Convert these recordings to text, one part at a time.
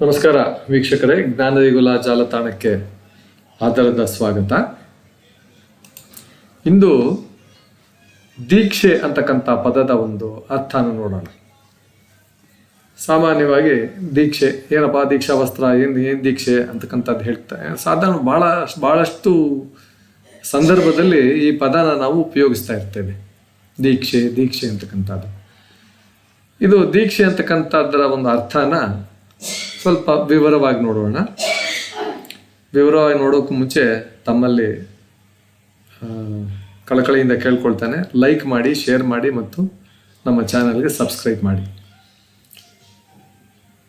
ನಮಸ್ಕಾರ ವೀಕ್ಷಕರೇ ಜ್ಞಾನದಿಗುಲ ಜಾಲತಾಣಕ್ಕೆ ಆಧಾರದ ಸ್ವಾಗತ. ಇಂದು ದೀಕ್ಷೆ ಅಂತಕ್ಕಂಥ ಪದದ ಒಂದು ಅರ್ಥನ ನೋಡೋಣ. ಸಾಮಾನ್ಯವಾಗಿ ದೀಕ್ಷೆ, ಏನಪ್ಪ ದೀಕ್ಷಾ ವಸ್ತ್ರ, ಏನು ಏನು ದೀಕ್ಷೆ ಅಂತಕ್ಕಂಥದ್ದು ಹೇಳ್ತಾ, ಸಾಧಾರಣ ಭಾಳ, ಭಾಳಷ್ಟು ಸಂದರ್ಭದಲ್ಲಿ ಈ ಪದನ ನಾವು ಉಪಯೋಗಿಸ್ತಾ ಇರ್ತೇವೆ. ದೀಕ್ಷೆ ದೀಕ್ಷೆ ಅಂತಕ್ಕಂಥದ್ದು. ಇದು ದೀಕ್ಷೆ ಅಂತಕ್ಕಂಥದ್ರ ಒಂದು ಅರ್ಥನ ಸ್ವಲ್ಪ ವಿವರವಾಗಿ ನೋಡೋಣ. ವಿವರವಾಗಿ ನೋಡೋಕೆ ಮುಂಚೆ ತಮ್ಮಲ್ಲಿ ಕಳಕಳಿಯಿಂದ ಕೇಳ್ಕೊಳ್ತಾನೆ. ಲೈಕ್ ಮಾಡಿ ಶೇರ್ ಮಾಡಿ ಮತ್ತು ನಮ್ಮ ಚಾನಲ್ಗೆ ಸಬ್ಸ್ಕ್ರೈಬ್ ಮಾಡಿ.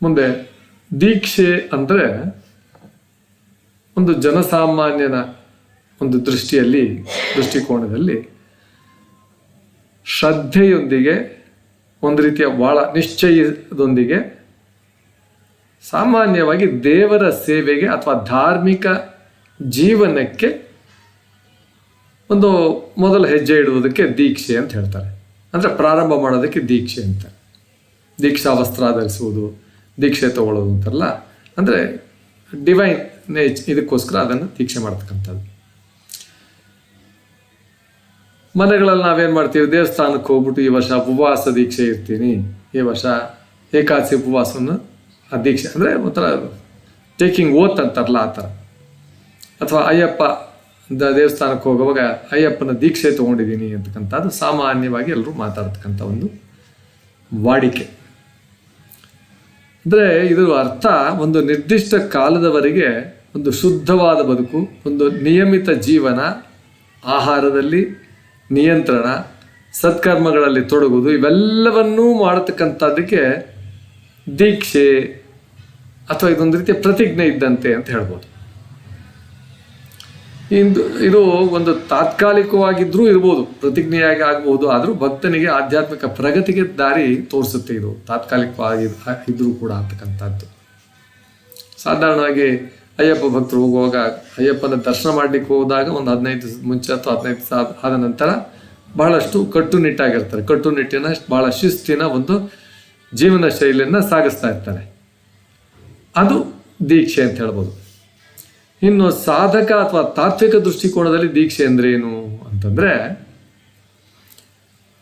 ಮುಂದೆ ದೀಕ್ಷೆ ಅಂದರೆ ಒಂದು ಜನಸಾಮಾನ್ಯನ ಒಂದು ದೃಷ್ಟಿಯಲ್ಲಿ, ದೃಷ್ಟಿಕೋನದಲ್ಲಿ ಶ್ರದ್ಧೆಯೊಂದಿಗೆ, ಒಂದು ರೀತಿಯ ಭಾಳ ನಿಶ್ಚಯದೊಂದಿಗೆ ಸಾಮಾನ್ಯವಾಗಿ ದೇವರ ಸೇವೆಗೆ ಅಥವಾ ಧಾರ್ಮಿಕ ಜೀವನಕ್ಕೆ ಒಂದು ಮೊದಲ ಹೆಜ್ಜೆ ಇಡುವುದಕ್ಕೆ ದೀಕ್ಷೆ ಅಂತ ಹೇಳ್ತಾರೆ. ಅಂದರೆ ಪ್ರಾರಂಭ ಮಾಡೋದಕ್ಕೆ ದೀಕ್ಷೆ ಅಂತ. ದೀಕ್ಷಾ ವಸ್ತ್ರ ಧರಿಸುವುದು, ದೀಕ್ಷೆ ತಗೊಳ್ಳೋದು ಅಂತಲ್ಲ ಅಂದರೆ ಡಿವೈನ್ ನೇಚ್ ಇದಕ್ಕೋಸ್ಕರ ಅದನ್ನು ದೀಕ್ಷೆ ಮಾಡ್ತಕ್ಕಂಥದ್ದು. ಮನೆಗಳಲ್ಲಿ ನಾವೇನು ಮಾಡ್ತೀವಿ? ದೇವಸ್ಥಾನಕ್ಕೆ ಹೋಗ್ಬಿಟ್ಟು ಈ ವರ್ಷ ಉಪವಾಸ ದೀಕ್ಷೆ ಇರ್ತೀನಿ ಈ ವರ್ಷ ಏಕಾದಶಿ ಉಪವಾಸವನ್ನು ಆ ದೀಕ್ಷೆ ಅಂದರೆ ಒಂಥರ ಟೇಕಿಂಗ್ ಓತ್ ಅಂತಾರಲ್ಲ ಆ ಥರ. ಅಥವಾ ಅಯ್ಯಪ್ಪ ದ- ದೇವಸ್ಥಾನಕ್ಕೆ ಹೋಗುವಾಗ ಅಯ್ಯಪ್ಪನ ದೀಕ್ಷೆ ತೊಗೊಂಡಿದ್ದೀನಿ ಅಂತಕ್ಕಂಥದ್ದು ಸಾಮಾನ್ಯವಾಗಿ ಎಲ್ಲರೂ ಮಾತಾಡ್ತಕ್ಕಂಥ ಒಂದು ವಾಡಿಕೆ. ಅಂದರೆ ಇದರ ಅರ್ಥ ಒಂದು ನಿರ್ದಿಷ್ಟ ಕಾಲದವರೆಗೆ ಒಂದು ಶುದ್ಧವಾದ ಬದುಕು, ಒಂದು ನಿಯಮಿತ ಜೀವನ, ಆಹಾರದಲ್ಲಿ ನಿಯಂತ್ರಣ, ಸತ್ಕರ್ಮಗಳಲ್ಲಿ ತೊಡಗುವುದು, ಇವೆಲ್ಲವನ್ನೂ ಮಾಡತಕ್ಕಂಥದ್ದಕ್ಕೆ ದೀಕ್ಷೆ ಅಥವಾ ಇದೊಂದು ರೀತಿಯ ಪ್ರತಿಜ್ಞೆ ಇದ್ದಂತೆ ಅಂತ ಹೇಳ್ಬೋದು. ಇಂದು ಇದು ಒಂದು ತಾತ್ಕಾಲಿಕವಾಗಿದ್ದರೂ ಇರ್ಬೋದು, ಪ್ರತಿಜ್ಞೆಯಾಗಿ ಆಗ್ಬೋದು, ಆದರೂ ಭಕ್ತನಿಗೆ ಆಧ್ಯಾತ್ಮಿಕ ಪ್ರಗತಿಗೆ ದಾರಿ ತೋರಿಸುತ್ತೆ ಇದು, ತಾತ್ಕಾಲಿಕವಾಗಿ ಇದ್ರೂ ಕೂಡ ಅಂತಕ್ಕಂಥದ್ದು. ಸಾಧಾರಣವಾಗಿ ಅಯ್ಯಪ್ಪ ಭಕ್ತರು ಹೋಗುವಾಗ ಅಯ್ಯಪ್ಪನ ದರ್ಶನ ಮಾಡಲಿಕ್ಕೆ ಹೋದಾಗ ಒಂದು ಹದಿನೈದು ಮುಂಚೆ ಅಥವಾ ಹದಿನೈದು ದಿವಸ ಆದ ನಂತರ ಬಹಳಷ್ಟು ಕಟ್ಟುನಿಟ್ಟಾಗಿರ್ತಾರೆ. ಕಟ್ಟುನಿಟ್ಟಿನ, ಬಹಳ ಶಿಸ್ತಿನ ಒಂದು ಜೀವನ ಶೈಲಿಯನ್ನು ಸಾಗಿಸ್ತಾ ಇರ್ತಾರೆ. ಅದು ದೀಕ್ಷೆ ಅಂತ ಹೇಳ್ಬೋದು. ಇನ್ನು ಸಾಧಕ ಅಥವಾ ತಾತ್ವಿಕ ದೃಷ್ಟಿಕೋನದಲ್ಲಿ ದೀಕ್ಷೆ ಅಂದ್ರೆ ಏನು ಅಂತಂದ್ರೆ,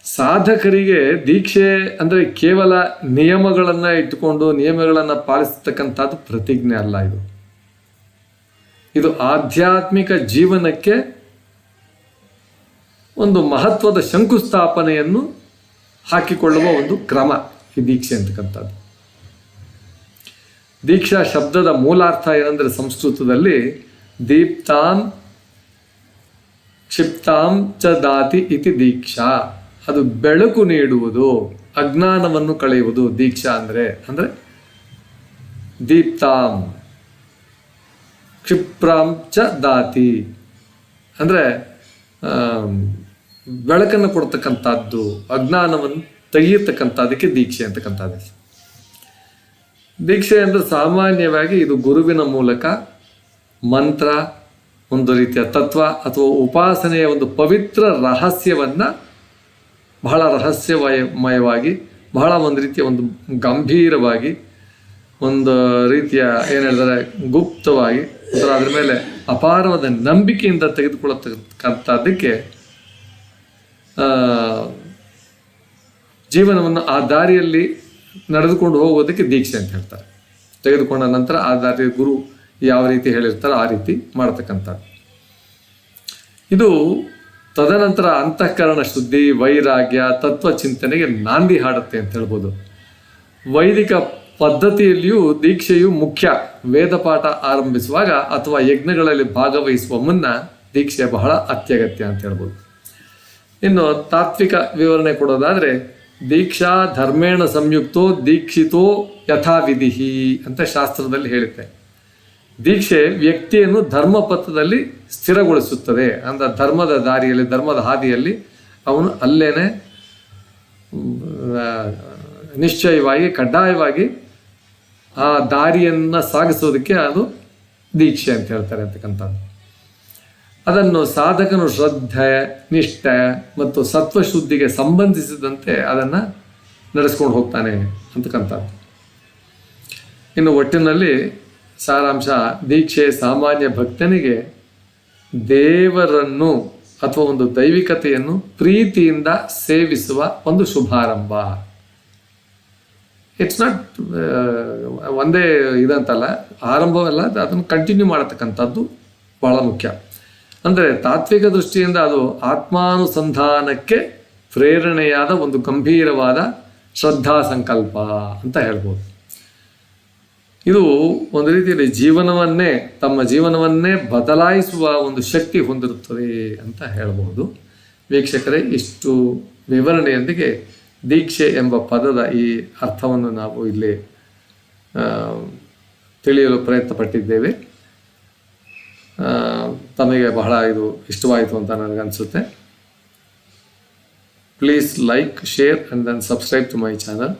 ಸಾಧಕರಿಗೆ ದೀಕ್ಷೆ ಅಂದ್ರೆ ಕೇವಲ ನಿಯಮಗಳನ್ನ ಇಟ್ಟುಕೊಂಡು ನಿಯಮಗಳನ್ನ ಪಾಲಿಸ್ತಕ್ಕಂಥದ್ದು ಪ್ರತಿಜ್ಞೆ ಅಲ್ಲ ಇದು. ಇದು ಆಧ್ಯಾತ್ಮಿಕ ಜೀವನಕ್ಕೆ ಒಂದು ಮಹತ್ವದ ಶಂಕುಸ್ಥಾಪನೆಯನ್ನು ಹಾಕಿಕೊಳ್ಳುವ ಒಂದು ಕ್ರಮ ಈ ದೀಕ್ಷೆ ಅಂತಕ್ಕಂಥದ್ದು. ದೀಕ್ಷಾ ಶಬ್ದದ ಮೂಲಾರ್ಥ ಏನಂದರೆ ಸಂಸ್ಕೃತದಲ್ಲಿ ದೀಪ್ತಾಂ ಕ್ಷಿಪ್ತಾಂ ಚ ದಾತಿ ಇತಿ ದೀಕ್ಷಾ. ಅದು ಬೆಳಕು ನೀಡುವುದು, ಅಜ್ಞಾನವನ್ನು ಕಳೆಯುವುದು ದೀಕ್ಷಾ ಅಂದರೆ. ಅಂದರೆ ದೀಪ್ತಾಂ ಕ್ಷಿಪ್ರಾಂ ಚ ದಾತಿ. ಅಂದರೆ ಬೆಳಕನ್ನು ಕೊಡ್ತಕ್ಕಂಥದ್ದು, ಅಜ್ಞಾನವನ್ನು ತೆಗೆಯತಕ್ಕಂಥದ್ದಕ್ಕೆ ದೀಕ್ಷೆ ಅಂತಕ್ಕಂಥದ್ದು. ದೀಕ್ಷೆ ಅಂದರೆ ಸಾಮಾನ್ಯವಾಗಿ ಇದು ಗುರುವಿನ ಮೂಲಕ ಮಂತ್ರ, ಒಂದು ರೀತಿಯ ತತ್ವ ಅಥವಾ ಉಪಾಸನೆಯ ಒಂದು ಪವಿತ್ರ ರಹಸ್ಯವನ್ನು ಬಹಳ ರಹಸ್ಯಮಯವಾಗಿ, ಬಹಳ ಒಂದು ರೀತಿಯ ಒಂದು ಗಂಭೀರವಾಗಿ, ಒಂದು ರೀತಿಯ ಏನು ಹೇಳಿದರೆ ಗುಪ್ತವಾಗಿ ಅದರ ಅದ್ರ ಮೇಲೆ ಅಪಾರವಾದ ನಂಬಿಕೆಯಿಂದ ತೆಗೆದುಕೊಳ್ಳತಕ್ಕಂಥದ್ದಕ್ಕೆ ಜೀವನವನ್ನು ಆ ದಾರಿಯಲ್ಲಿ ನಡೆದುಕೊಂಡು ಹೋಗೋದಕ್ಕೆ ದೀಕ್ಷೆ ಅಂತ ಹೇಳ್ತಾರೆ. ತೆಗೆದುಕೊಂಡ ನಂತರ ಆ ದಾರಿ ಗುರು ಯಾವ ರೀತಿ ಹೇಳಿರ್ತಾರೋ ಆ ರೀತಿ ಮಾಡತಕ್ಕಂಥದ್ದು. ಇದು ತದನಂತರ ಅಂತಃಕರಣ ಶುದ್ಧಿ, ವೈರಾಗ್ಯ, ತತ್ವ ಚಿಂತನೆಗೆ ನಾಂದಿ ಹಾಡುತ್ತೆ ಅಂತ ಹೇಳ್ಬೋದು. ವೈದಿಕ ಪದ್ಧತಿಯಲ್ಲಿಯೂ ದೀಕ್ಷೆಯು ಮುಖ್ಯ. ವೇದ ಪಾಠ ಆರಂಭಿಸುವಾಗ ಅಥವಾ ಯಜ್ಞಗಳಲ್ಲಿ ಭಾಗವಹಿಸುವ ಮುನ್ನ ದೀಕ್ಷೆ ಬಹಳ ಅತ್ಯಗತ್ಯ ಅಂತ ಹೇಳ್ಬೋದು. ಇನ್ನು ತಾತ್ವಿಕ ವಿವರಣೆ ಕೊಡೋದಾದ್ರೆ ದೀಕ್ಷಾ ಧರ್ಮೇಣ ಸಂಯುಕ್ತೋ ದೀಕ್ಷಿತೋ ಯಥಾವಿಧಿ ಅಂತ ಶಾಸ್ತ್ರದಲ್ಲಿ ಹೇಳುತ್ತೆ. ದೀಕ್ಷೆ ವ್ಯಕ್ತಿಯನ್ನು ಧರ್ಮಪಥದಲ್ಲಿ ಸ್ಥಿರಗೊಳಿಸುತ್ತದೆ. ಅಂದ್ರೆ ಧರ್ಮದ ದಾರಿಯಲ್ಲಿ, ಧರ್ಮದ ಹಾದಿಯಲ್ಲಿ ಅವನು ಅಲ್ಲೇನೆ ನಿಶ್ಚಯವಾಗಿ, ಕಡ್ಡಾಯವಾಗಿ ಆ ದಾರಿಯನ್ನು ಸಾಗಿಸೋದಕ್ಕೆ ಅದು ದೀಕ್ಷೆ ಅಂತ ಹೇಳ್ತಾರೆ ಅಂತಕ್ಕಂಥದ್ದು. ಅದನ್ನು ಸಾಧಕನು ಶ್ರದ್ಧೆ, ನಿಷ್ಠೆ ಮತ್ತು ಸತ್ವಶುದ್ಧಿಗೆ ಸಂಬಂಧಿಸಿದಂತೆ ಅದನ್ನು ನಡೆಸ್ಕೊಂಡು ಹೋಗ್ತಾನೆ ಅಂತಕ್ಕಂಥದ್ದು. ಇನ್ನು ಒಟ್ಟಿನಲ್ಲಿ ಸಾರಾಂಶ, ದೀಕ್ಷೆ ಸಾಮಾನ್ಯ ಭಕ್ತನಿಗೆ ದೇವರನ್ನು ಅಥವಾ ಒಂದು ದೈವಿಕತೆಯನ್ನು ಪ್ರೀತಿಯಿಂದ ಸೇವಿಸುವ ಒಂದು ಶುಭಾರಂಭ. ಇಟ್ಸ್ ನಾಟ್ ಒಂದೇ ಇದಂತಲ್ಲ, ಆರಂಭವಲ್ಲ, ಅದನ್ನು ಕಂಟಿನ್ಯೂ ಮಾಡತಕ್ಕಂಥದ್ದು ಬಹಳ ಮುಖ್ಯ. ಅಂದರೆ ತಾತ್ವಿಕ ದೃಷ್ಟಿಯಿಂದ ಅದು ಆತ್ಮಾನುಸಂಧಾನಕ್ಕೆ ಪ್ರೇರಣೆಯಾದ ಒಂದು ಗಂಭೀರವಾದ ಶ್ರದ್ಧಾ ಸಂಕಲ್ಪ ಅಂತ ಹೇಳ್ಬೋದು. ಇದು ಒಂದು ರೀತಿಯಲ್ಲಿ ಜೀವನವನ್ನೇ, ತಮ್ಮ ಜೀವನವನ್ನೇ ಬದಲಾಯಿಸುವ ಒಂದು ಶಕ್ತಿ ಹೊಂದಿರುತ್ತದೆ ಅಂತ ಹೇಳಬಹುದು ವೀಕ್ಷಕರೇ, ಇಷ್ಟು ವಿವರಣೆಯೊಂದಿಗೆ ದೀಕ್ಷೆ ಎಂಬ ಪದದ ಈ ಅರ್ಥವನ್ನು ನಾವು ಇಲ್ಲಿ ತಿಳಿಯಲು ಪ್ರಯತ್ನ ಪಟ್ಟಿದ್ದೇವೆ ತಮಗೆ ಬಹಳ ಇದು ಇಷ್ಟವಾಯಿತು ಅಂತ ನನಗನ್ಸುತ್ತೆ. Please like share and then subscribe to my channel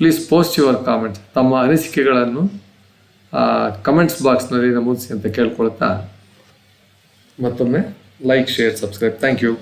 please post your comment ತಮ್ಮ ಅನಿಸಿಕೆಗಳನ್ನು ಕಮೆಂಟ್ಸ್ ಬಾಕ್ಸ್ನಲ್ಲಿ ನಮೂದಿಸಿ ಅಂತ ಕೇಳ್ಕೊಳ್ತಾ ಮತ್ತೊಮ್ಮೆ like share subscribe thank you